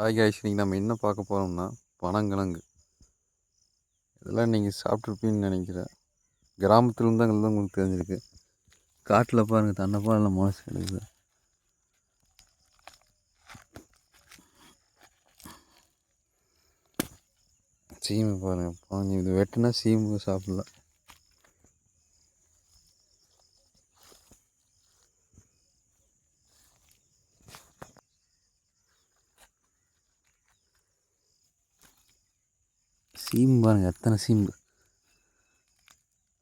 Hi guys இன்றைக்கி நம்ம என்ன பார்க்க போகிறோம்னா பனங்கிழங்கு. இதெல்லாம் நீங்கள் சாப்பிட்ருப்பீங்கன்னு நினைக்கிறேன். கிராமத்துலேருந்து தான் தான் உங்களுக்கு தெரிஞ்சிருக்கு. காட்டில் பாருங்கள் தன்னைப்பாலில் மனசு கிடைக்குது. சீமை பாருங்கள் பாருங்க இது வெட்டினா சீமை சாப்பிடலாம். சீம்பு பாருங்க எத்தனை சீம்பு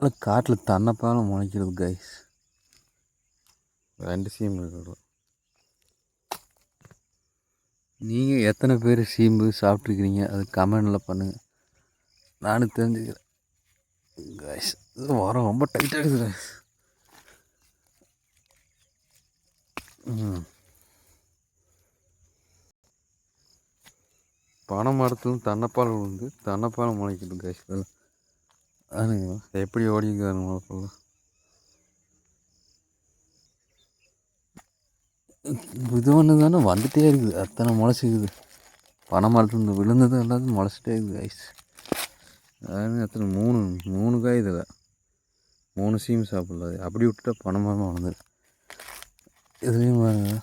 ஆனால் காட்டில் தன்னைப்பாலும் முளைக்கிறது கைஸ் ரெண்டு சீம்பு இருக்கிறோம் நீங்கள் எத்தனை பேர் சீம்பு சாப்பிட்ருக்கிறீங்க அது கமெண்டில் பண்ணுங்கள் நானும் தெரிஞ்சுக்கிறேன். கைஸ் இது உரம் ரொம்ப டைட்டாக இருக்குது கைஸ் ம். பனை மரத்துலேருந்து தன்னைப்பால் விழுந்து தன்னைப்பால் முளைக்குது கைஸ் இதெல்லாம் அதுங்க எப்படி ஓடிக்கிறாங்க முளைப்பெல்லாம் இது ஒன்று தானே வந்துகிட்டே இருக்குது. அத்தனை முளைச்சிக்குது பனை மரத்துலேருந்து விழுந்தது எல்லாத்தையும் முளைச்சிட்டே இருக்குது ஐஸ் அதாவது அத்தனை மூணு மூணு காய் இதில். மூணு சீம் சாப்பிடல. அப்படி விட்டுட்டா பனை மரமாக வளர்ந்துது இதுலேயும் பாருங்கள்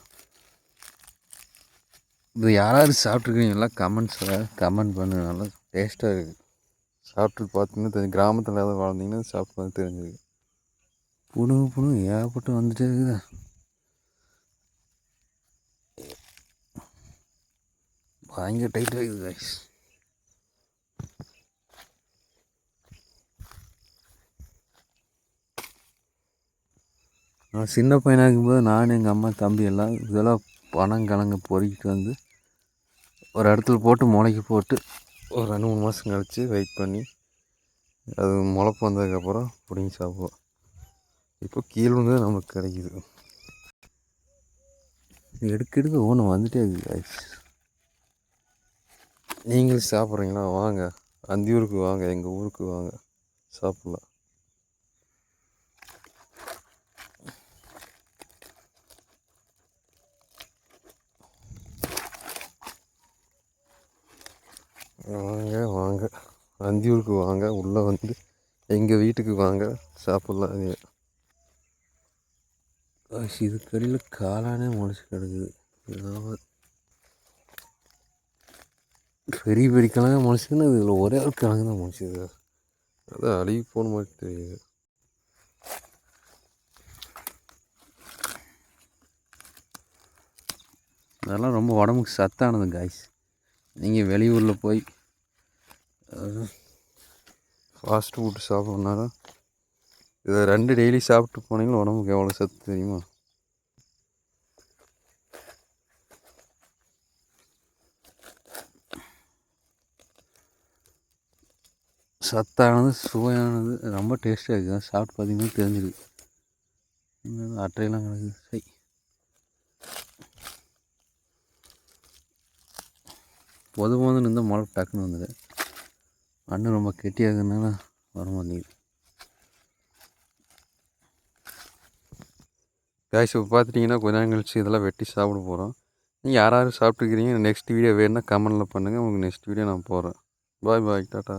இது யாராவது சாப்பிட்ருக்கீங்களா கமெண்ட்ஸில் கமெண்ட் பண்ணுங்க. நல்லா டேஸ்ட்டாக இருக்குது சாப்பிட்டு பார்த்தீங்கன்னா தெரிஞ்சு கிராமத்தில் ஏதாவது வளர்ந்தீங்கன்னா சாப்பிட்டு பார்த்து தெரிஞ்சுது. புழு புணு ஏகப்பட்டு வந்துட்டே இருக்குதா? பயங்கர டைட்டாக இருக்குது கைஸ் நான் சின்ன பையனாக இருக்கும்போது நான் எங்கள் அம்மா தம்பி எல்லாம் இதெல்லாம் பனங்கிழங்கு பொறுக்கிட்டு வந்து ஒரு இடத்துல போட்டு முளைக்கு போட்டு ஒரு ரெண்டு மூணு மாதம் கழித்து வெயிட் பண்ணி அது முளைப்பு வந்ததுக்கப்புறம் பிடிங்கி சாப்பிடுவோம். இப்போ கீழே வந்து நமக்கு கிடைக்குது. எடுக்க எடுக்க ஒன்று வந்துட்டே இருக்குது நீங்களும் சாப்பிட்றீங்களா? வாங்க. அந்த ஊருக்கு வாங்க எங்கள் ஊருக்கு வாங்க. சாப்பிட்லாம். வாங்க வாங்க. அந்தியூருக்கு வாங்க. உள்ளே வந்து எங்கள் வீட்டுக்கு வாங்க. சாப்பிட்லாம் இதுக்கடியில் காளானே முளைச்சி கிடக்குது. பெரிய பெரிய கிழங்கு முளைச்சிதுன்னா இதில் ஒரே ஒரு கிழங்கு தான் முளைச்சிது. அதான் அழுகி போன மாதிரி தெரியுது. அதெல்லாம் ரொம்ப உடம்புக்கு சத்தானது காய்ஸ் நீங்கள் வெளியூரில் போய் ஃபாஸ்ட் ஃபுட் சாப்பிட்றதுனால இதை ரெண்டு டெய்லி சாப்பிட்டு போனீங்கன்னா உடம்புக்கு எவ்வளோ சத்து தெரியுமா? சத்தானது சுவையானது ரொம்ப டேஸ்ட்டாக இருக்குது. சாப்பிட்டு பார்த்தீங்கன்னா தெரிஞ்சிருக்கு. அட்டையெல்லாம் கிடக்குது சை. பொது போது நின்று மழை டக்குன்னு வந்தது. அண்ணன் ரொம்ப கெட்டியாக இருக்கிறதுனால வர மாட்டேங்குது. கேஷ் இப்போ பார்த்துட்டிங்கன்னா கொஞ்ச நேரம் கழிச்சு இதெல்லாம் வெட்டி சாப்பிட போகிறோம் நீங்கள் யார் யார் சாப்பிட்ருக்கிறீங்க நெக்ஸ்ட் வீடியோ வேணுன்னா கமெண்டில் பண்ணுங்கள் உங்களுக்கு நெக்ஸ்ட் வீடியோ நான் போகிறேன் பாய் பாய் டாட்டா